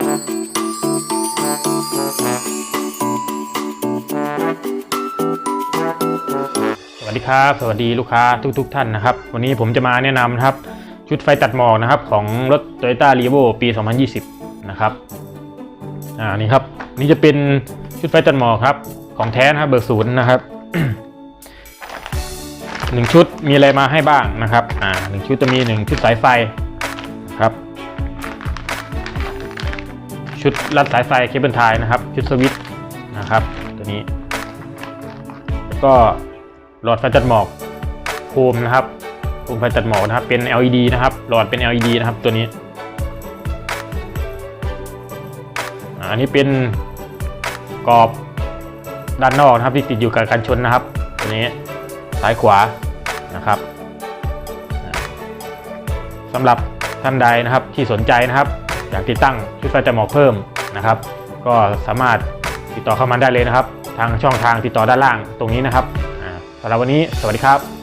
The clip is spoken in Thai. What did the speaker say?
สวัสดีครับ สวัสดีลูกค้าทุกๆท่านนะครับ วันนี้ผมจะมาแนะนำนะครับ ชุดไฟตัดหมอกนะครับของรถ Toyota r e v o ปี 2020 นะครับอ่านี่ครับนี่จะเป็นชุดไฟตัดหมอกครับ ของแท้นะครับเบอร์ศูนย์นะครับหนึ่งชุดมีอะไรมาให้บ้างนะครับอ่าหนึ่งชุดจะมีหนึ่งชุดสายไฟนะครับ ชุดรัดสายไฟเคเบิลไทยนะครับ ชุดสวิตช์นะครับตัวนี้ แล้วก็หลอดไฟตัดหมอกโคมนะครับโคมไฟตัดหมอกนะครับ เป็น LED นะครับ หลอดเป็น LED นะครับตัวนี้อันนี้เป็นกรอบด้านนอกนะครับที่ติดอยู่กับกันชนนะครับตัวนี้ซ้ายขวานะครับสำหรับท่านใดนะครับที่สนใจนะครับ อยากติดตั้งชุดไฟตัดหมอกเพิ่มนะครับ ก็สามารถติดต่อเข้ามาได้เลยนะครับ ทางช่องทางติดต่อด้านล่างตรงนี้นะครับสำหรับวันนี้สวัสดีครับ